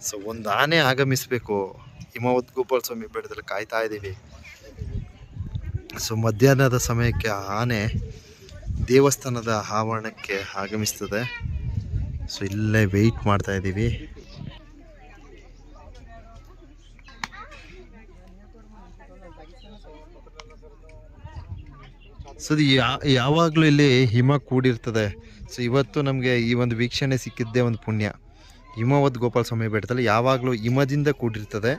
So ಒಂದು ಆನೆ ಆಗಮಿಸಬೇಕು. ಹಿಮವತ್ ಗೋಪಾಲ ಸ್ವಾಮಿ ಬೆಟ್ಟದಲ್ಲಿ ಕಾಯ್ತಾ ಇದ್ದೀವಿ. ಸೊ ಮಧ್ಯಾಹ್ನದ ಸಮಯಕ್ಕೆ ಆ ಆನೆ ದೇವಸ್ಥಾನದ ಆವರಣಕ್ಕೆ ಆಗಮಿಸ್ತದೆ. ಸೊ ಇಲ್ಲೇ ವೆಯ್ಟ್ ಮಾಡ್ತಾ ಇದ್ದೀವಿ. ಸೊ ಯಾ- ಯಾವಾಗಲೂ ಇಲ್ಲಿ ಹಿಮ ಕೂಡಿರ್ತದೆ. ಸೊ ಇವತ್ತು ನಮಗೆ ಈ ಒಂದು ವೀಕ್ಷಣೆ ಸಿಕ್ಕಿದ್ದೇ ಒಂದು ಪುಣ್ಯ. ಹಿಮವದ್ ಗೋಪಾಲ ಸ್ವಾಮಿ ಬೆಟ್ಟದಲ್ಲಿ ಯಾವಾಗಲೂ ಹಿಮದಿಂದ ಕೂಡಿರ್ತದೆ.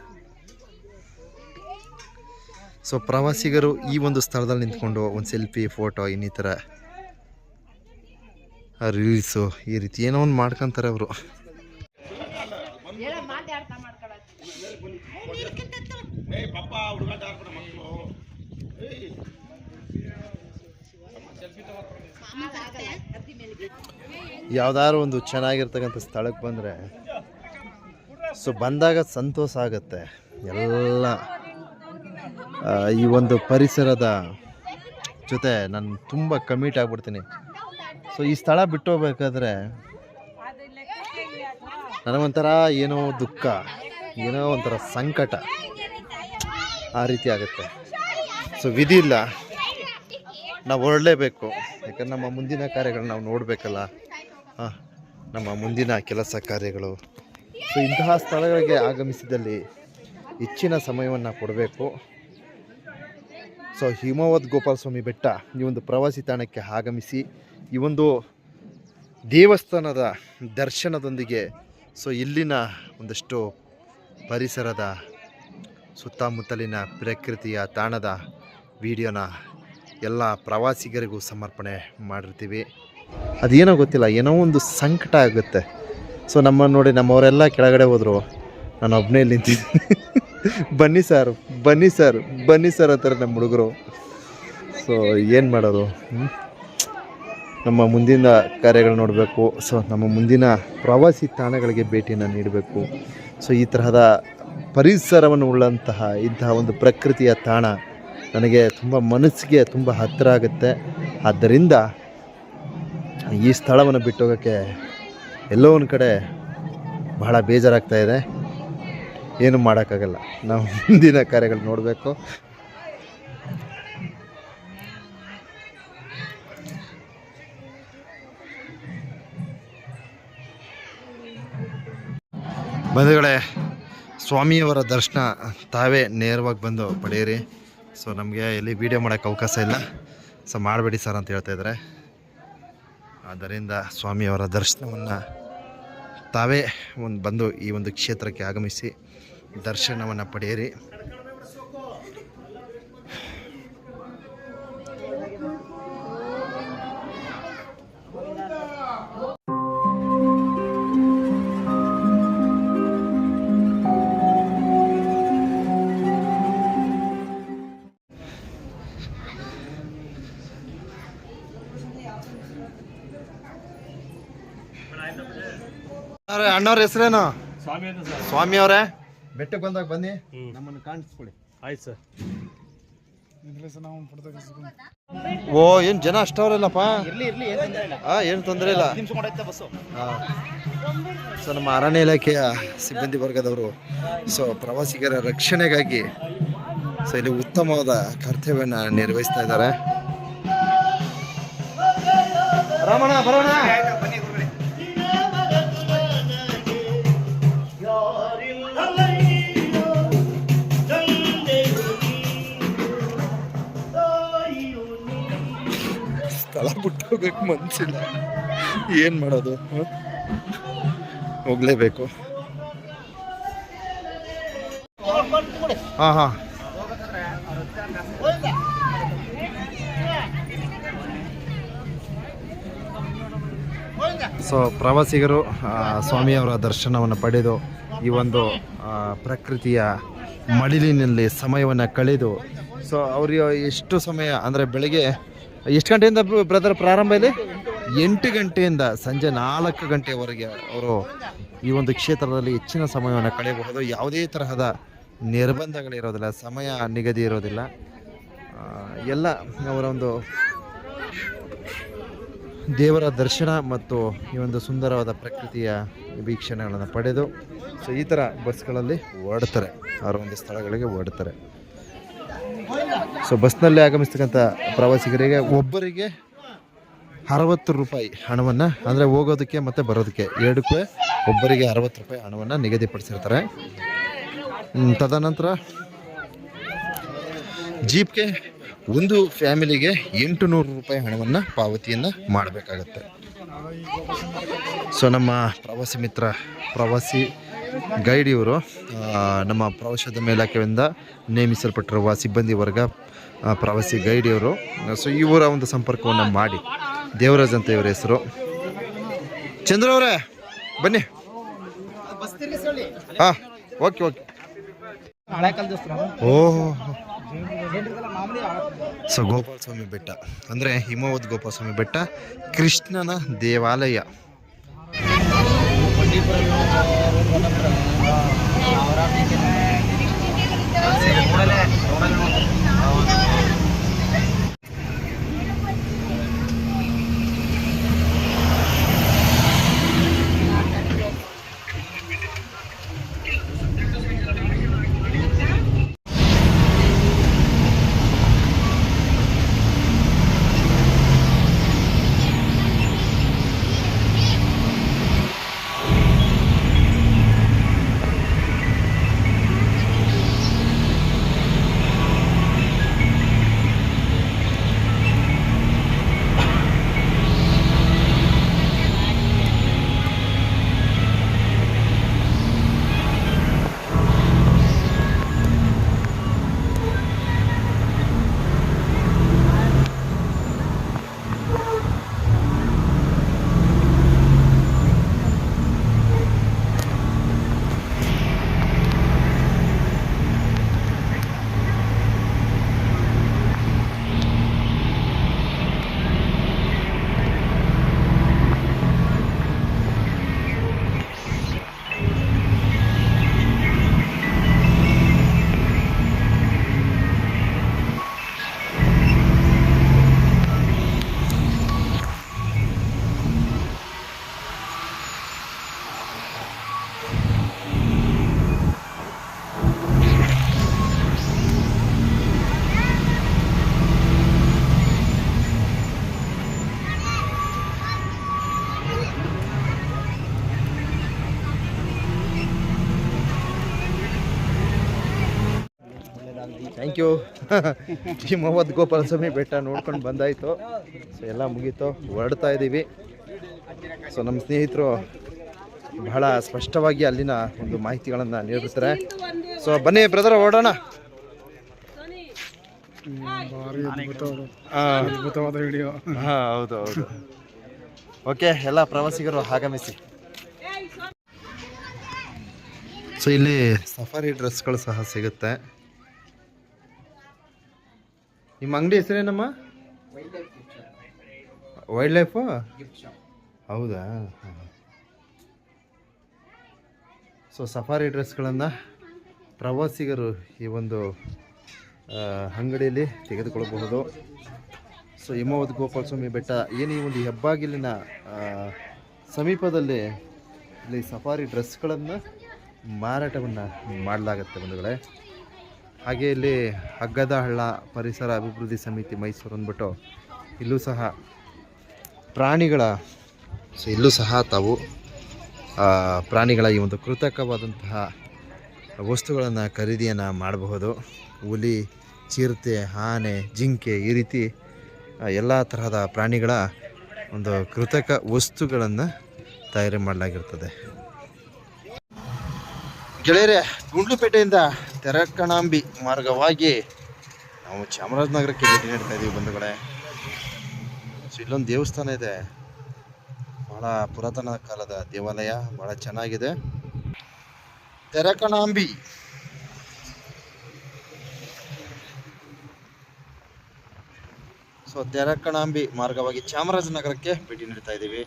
ಸೊ ಪ್ರವಾಸಿಗರು ಈ ಒಂದು ಸ್ಥಳದಲ್ಲಿ ನಿಂತ್ಕೊಂಡು ಒಂದು ಸೆಲ್ಫಿ ಫೋಟೋ ಇನ್ನಿತರ ರೀಲ್ಸು ಈ ರೀತಿ ಏನೋ ಒಂದು ಮಾಡ್ಕೊಂತಾರೆ ಅವರು. ಯಾವ್ದಾದ್ರು ಒಂದು ಚೆನ್ನಾಗಿರ್ತಕ್ಕಂಥ ಸ್ಥಳಕ್ಕೆ ಬಂದರೆ, ಸೊ ಬಂದಾಗ ಸಂತೋಷ ಆಗುತ್ತೆ. ಎಲ್ಲ ಈ ಒಂದು ಪರಿಸರದ ಜೊತೆ ನಾನು ತುಂಬ ಕಮಿಟ್ ಆಗ್ಬಿಡ್ತೀನಿ. ಸೊ ಈ ಸ್ಥಳ ಬಿಟ್ಟು ಹೋಗ್ಬೇಕಾದ್ರೆ ನನಗೊಂಥರ ಏನೋ ದುಃಖ, ಏನೋ ಒಂಥರ ಸಂಕಟ ಆ ರೀತಿ ಆಗುತ್ತೆ. ಸೊ ವಿಧಿ ಇಲ್ಲ. ನಾವು ಹೊರಡಲೇಬೇಕು ಯಾಕಂದ್ರೆ ನಮ್ಮ ಮುಂದಿನ ಕಾರ್ಯಗಳು ನಾವು ನೋಡಬೇಕಲ್ಲ. ಹಾಂ, ನಮ್ಮ ಮುಂದಿನ ಕೆಲಸ ಕಾರ್ಯಗಳು. ಸೊ ಇಂತಹ ಸ್ಥಳಗಳಿಗೆ ಆಗಮಿಸಿದಲ್ಲಿ ಹೆಚ್ಚಿನ ಸಮಯವನ್ನು ಕೊಡಬೇಕು. ಸೊ ಹಿಮವದ್ ಗೋಪಾಲಸ್ವಾಮಿ ಬೆಟ್ಟ, ಈ ಒಂದು ಪ್ರವಾಸಿ ತಾಣಕ್ಕೆ ಆಗಮಿಸಿ, ಈ ಒಂದು ದೇವಸ್ಥಾನದ ದರ್ಶನದೊಂದಿಗೆ ಸೊ ಇಲ್ಲಿನ ಒಂದಷ್ಟು ಪರಿಸರದ ಸುತ್ತಮುತ್ತಲಿನ ಪ್ರಕೃತಿಯ ತಾಣದ ವಿಡಿಯೋನ ಎಲ್ಲ ಪ್ರವಾಸಿಗರಿಗೂ ಸಮರ್ಪಣೆ ಮಾಡಿರ್ತೀವಿ. ಅದೇನೋ ಗೊತ್ತಿಲ್ಲ, ಏನೋ ಒಂದು ಸಂಕಟ ಆಗುತ್ತೆ. ಸೊ ನಮ್ಮನ್ನು ನೋಡಿ ನಮ್ಮವರೆಲ್ಲ ಕೆಳಗಡೆ ಹೋದರು. ನಾನು ಒಬ್ಬನೇ ನಿಂತಿದ್ದೀನಿ. ಬನ್ನಿ ಸರ್ ಬನ್ನಿ ಸರ್ ಬನ್ನಿ ಸರ್ ಅಂತಾರೆ ನಮ್ಮ ಹುಡುಗರು. ಸೊ ಏನು ಮಾಡೋದು? ನಮ್ಮ ಮುಂದಿನ ಕಾರ್ಯಗಳು ನೋಡಬೇಕು. ಸೊ ನಮ್ಮ ಮುಂದಿನ ಪ್ರವಾಸಿ ತಾಣಗಳಿಗೆ ಭೇಟಿಯನ್ನು ನೀಡಬೇಕು. ಸೊ ಈ ತರಹದ ಪರಿಸರವನ್ನು ಉಳ್ಳಂತಹ ಇಂತಹ ಒಂದು ಪ್ರಕೃತಿಯ ತಾಣ. ನನಗೆ ತುಂಬ ಮನಸ್ಸಿಗೆ ತುಂಬ ಹತ್ತಿರ ಆಗುತ್ತೆ. ಆದ್ದರಿಂದ ಈ ಸ್ಥಳವನ್ನು ಬಿಟ್ಟು ಹೋಗೋಕ್ಕೆ ಎಲ್ಲೋ ಒಂದು ಕಡೆ ಬಹಳ ಬೇಜಾರಾಗ್ತಾ ಇದೆ. ಏನು ಮಾಡೋಕ್ಕಾಗಲ್ಲ. ನಾವು ಮುಂದಿನ ಕಾರ್ಯಗಳು ನೋಡಬೇಕು. ಬಂಧುಗಳೇ, ಸ್ವಾಮಿಯವರ ದರ್ಶನ ತಾವೇ ನೇರವಾಗಿ ಬಂದು ಪಡೆಯಿರಿ. ಸೊ ನಮಗೆ ಇಲ್ಲಿ ವೀಡಿಯೋ ಮಾಡೋಕ್ಕೆ ಅವಕಾಶ ಇಲ್ಲ. ಸೊ ಮಾಡಬೇಡಿ ಸರ್ ಅಂತ ಹೇಳ್ತಾ ಇದ್ದಾರೆ. ಆದ್ದರಿಂದ ಸ್ವಾಮಿಯವರ ದರ್ಶನವನ್ನು ತಾವೇ ಒಂದು ಬಂದು ಈ ಒಂದು ಕ್ಷೇತ್ರಕ್ಕೆ ಆಗಮಿಸಿ ದರ್ಶನವನ್ನು ಪಡೆಯಿರಿ. ಅಣ್ಣವ್ರ ಹೆಸರೇನು? ಸ್ವಾಮಿ ಅಂತ ಸರ್. ಸ್ವಾಮಿ ಅವರೇ? ಬೆಟ್ಟಕ್ಕೆ ಬಂದಾಗ ಬನ್ನಿ. ನಮ್ಮನ್ನು ಕಾಣಿಸ್ಕೊಳ್ಳಿ. ಆಯ್ತು ಸರ್. ಓ ಏನು ಜನ ಅಷ್ಟವ್ರಲ್ಲಪ್ಪ? ಹಾಂ ಏನು ತೊಂದರೆ ಇಲ್ಲ. ಹಾಂ ಸೊ ನಮ್ಮ ಅರಣ್ಯ ಇಲಾಖೆಯ ಸಿಬ್ಬಂದಿ ವರ್ಗದವರು ಸೊ ಪ್ರವಾಸಿಗರ ರಕ್ಷಣೆಗಾಗಿ ಸೊ ಇಲ್ಲಿ ಉತ್ತಮವಾದ ಕರ್ತವ್ಯನ ನಿರ್ವಹಿಸ್ತಾ ಇದ್ದಾರೆ. ರಮಣ ಬರೋಣ. ಸ್ಥಳ ಬಿಟ್ಟು ಹೋಗಕ್ಕೆ ಮನ್ಸಿಲ್ಲ. ಏನು ಮಾಡೋದು ಹೋಗಲೇಬೇಕು. ಹಾಂ ಹಾಂ. ಸೊ ಪ್ರವಾಸಿಗರು ಸ್ವಾಮಿಯವರ ದರ್ಶನವನ್ನು ಪಡೆದು ಈ ಒಂದು ಪ್ರಕೃತಿಯ ಮಡಿಲಿನಲ್ಲಿ ಸಮಯವನ್ನು ಕಳೆದು, ಸೊ ಅವರು ಎಷ್ಟು ಸಮಯ, ಅಂದರೆ ಬೆಳಗ್ಗೆ ಎಷ್ಟು ಗಂಟೆಯಿಂದ ಬ್ರದರ್ ಪ್ರಾರಂಭ ಇದೆ? ಎಂಟು ಗಂಟೆಯಿಂದ ಸಂಜೆ ನಾಲ್ಕು ಗಂಟೆವರೆಗೆ ಅವರು ಈ ಒಂದು ಕ್ಷೇತ್ರದಲ್ಲಿ ಹೆಚ್ಚಿನ ಸಮಯವನ್ನು ಕಳೆಯಬಹುದು. ಯಾವುದೇ ತರಹದ ನಿರ್ಬಂಧಗಳಿರೋದಿಲ್ಲ, ಸಮಯ ನಿಗದಿ ಇರೋದಿಲ್ಲ. ಎಲ್ಲ ಅವರ ಒಂದು ದೇವರ ದರ್ಶನ ಮತ್ತು ಈ ಒಂದು ಸುಂದರವಾದ ಪ್ರಕೃತಿಯ ವೀಕ್ಷಣೆಗಳನ್ನು ಪಡೆದು, ಸೊ ಈ ಥರ ಬಸ್ಗಳಲ್ಲಿ ಓಡ್ತಾರೆ. ಅವರ ಒಂದು ಸ್ಥಳಗಳಿಗೆ ಓಡ್ತಾರೆ. ಸೊ ಬಸ್ನಲ್ಲಿ ಆಗಮಿಸ್ತಕ್ಕಂಥ ಪ್ರವಾಸಿಗರಿಗೆ ಒಬ್ಬರಿಗೆ ಅರವತ್ತು ರೂಪಾಯಿ ಹಣವನ್ನು, ಅಂದರೆ ಹೋಗೋದಕ್ಕೆ ಮತ್ತು ಬರೋದಕ್ಕೆ ಎರಡಕ್ಕೂ ಒಬ್ಬರಿಗೆ ಅರವತ್ತು ರೂಪಾಯಿ ಹಣವನ್ನು ನಿಗದಿಪಡಿಸಿರ್ತಾರೆ. ತದನಂತರ ಜೀಪ್ಗೆ ಒಂದು ಫ್ಯಾಮಿಲಿಗೆ ಎಂಟು ನೂರು ರೂಪಾಯಿ ಹಣವನ್ನು ಪಾವತಿಯನ್ನು ಮಾಡಬೇಕಾಗತ್ತೆ. ಸೊ ನಮ್ಮ ಪ್ರವಾಸಿ ಮಿತ್ರ, ಪ್ರವಾಸಿ ಗೈಡ್ ಇವರು ನಮ್ಮ ಪ್ರವಾಸೋದ್ಯಮ ಇಲಾಖೆಯಿಂದ ನೇಮಿಸಲ್ಪಟ್ಟಿರುವ ಸಿಬ್ಬಂದಿ ವರ್ಗ ಪ್ರವಾಸಿ ಗೈಡ್ ಇವರು ಸೊ ಇವರ ಒಂದು ಸಂಪರ್ಕವನ್ನು ಮಾಡಿ. ದೇವರಾಜ್ ಅಂತ ಇವರ ಹೆಸರು. ಚಂದ್ರ ಅವರೇ, ಬನ್ನಿ. ಹಾಂ, ಓಕೆ ಓಕೆ. ಓಹೋ. ಸೊ ಗೋಪಾಲ ಸ್ವಾಮಿ ಬೆಟ್ಟ, ಅಂದರೆ ಹಿಮವದ್ ಗೋಪಾಲ ಸ್ವಾಮಿ ಬೆಟ್ಟ, ಕೃಷ್ಣನ ದೇವಾಲಯ. ಅವರ ಥ್ಯಾಂಕ್ ಯು ಈ ಮೊಹಮ್ಮದ್ ಗೋಪಾಲ ಸ್ವಾಮಿ ಬೆಟ್ಟ ನೋಡ್ಕೊಂಡು ಬಂದಾಯಿತು. ಸೊ ಎಲ್ಲ ಮುಗೀತು. ಹೊರಡ್ತಾ ಇದ್ದೀವಿ ಸೊ ನಮ್ಮ ಸ್ನೇಹಿತರು ಬಹಳ ಸ್ಪಷ್ಟವಾಗಿ ಅಲ್ಲಿನ ಒಂದು ಮಾಹಿತಿಗಳನ್ನು ನೀಡುತ್ತಾರೆ ಸೊ ಬನ್ನಿ ಬ್ರದರ್ ಓಡೋಣ. ಅದ್ಭುತವಾದ ವಿಡಿಯೋ ಹಾಂ ಹೌದು ಹೌದು. ಓಕೆ ಎಲ್ಲ ಪ್ರವಾಸಿಗರು ಆಗಮಿಸಿ. ಸೊ ಇಲ್ಲಿ ಸಫಾರಿ ಡ್ರೆಸ್ಗಳು ಸಹ ಸಿಗುತ್ತೆ. ನಿಮ್ಮ ಅಂಗಡಿ ಹೆಸರೇನಮ್ಮ? ವೈಲ್ಡ್ ಲೈಫು ಹೌದಾ? ಸೊ ಸಫಾರಿ ಡ್ರೆಸ್ಗಳನ್ನು ಪ್ರವಾಸಿಗರು ಈ ಒಂದು ಅಂಗಡಿಯಲ್ಲಿ ತೆಗೆದುಕೊಳ್ಳಬಹುದು. ಸೊ ಹಿಮವದ್ ಗೋಪಾಲ ಸ್ವಾಮಿ ಬೆಟ್ಟ, ಏನು ಈ ಒಂದು ಹೆಬ್ಬಾಗಿಲಿನ ಸಮೀಪದಲ್ಲಿ ಇಲ್ಲಿ ಸಫಾರಿ ಡ್ರೆಸ್ಗಳನ್ನು ಮಾರಾಟವನ್ನು ಮಾಡಲಾಗುತ್ತೆ ಬಂಧುಗಳೇ. ಹಾಗೆ ಇಲ್ಲಿ ಹಗ್ಗದ ಹಳ್ಳ ಪರಿಸರ ಅಭಿವೃದ್ಧಿ ಸಮಿತಿ ಮೈಸೂರು ಅಂದ್ಬಿಟ್ಟು ಇಲ್ಲೂ ಸಹ ಪ್ರಾಣಿಗಳ, ಸೊ ಇಲ್ಲೂ ಸಹ ತಾವು ಪ್ರಾಣಿಗಳ ಈ ಒಂದು ಕೃತಕವಾದಂತಹ ವಸ್ತುಗಳನ್ನು ಖರೀದಿಯನ್ನು ಮಾಡಬಹುದು. ಹುಲಿ, ಚಿರತೆ, ಆನೆ, ಜಿಂಕೆ ಈ ರೀತಿ ಎಲ್ಲ ತರಹದ ಪ್ರಾಣಿಗಳ ಒಂದು ಕೃತಕ ವಸ್ತುಗಳನ್ನು ತಯಾರಿ ಮಾಡಲಾಗಿರ್ತದೆ. ಗೆಳೆಯರೆ, ಗುಂಡ್ಲುಪೇಟೆಯಿಂದ ತೆರಕಣಾಂಬಿ ಮಾರ್ಗವಾಗಿ ನಾವು ಚಾಮರಾಜನಗರಕ್ಕೆ ಭೇಟಿ ನೀಡ್ತಾ ಇದ್ದೀವಿ ಬಂಧುಗಳೇ ಸೊ, ಇಲ್ಲೊಂದು ದೇವಸ್ಥಾನ ಇದೆ. ಬಹಳ ಪುರಾತನ ಕಾಲದ ದೇವಾಲಯ, ಬಹಳ ಚೆನ್ನಾಗಿದೆ. ತೆರಕಣಾಂಬಿ. ಸೊ, ತೆರಕಣಾಂಬಿ ಮಾರ್ಗವಾಗಿ ಚಾಮರಾಜನಗರಕ್ಕೆ ಭೇಟಿ ನೀಡ್ತಾ ಇದ್ದೀವಿ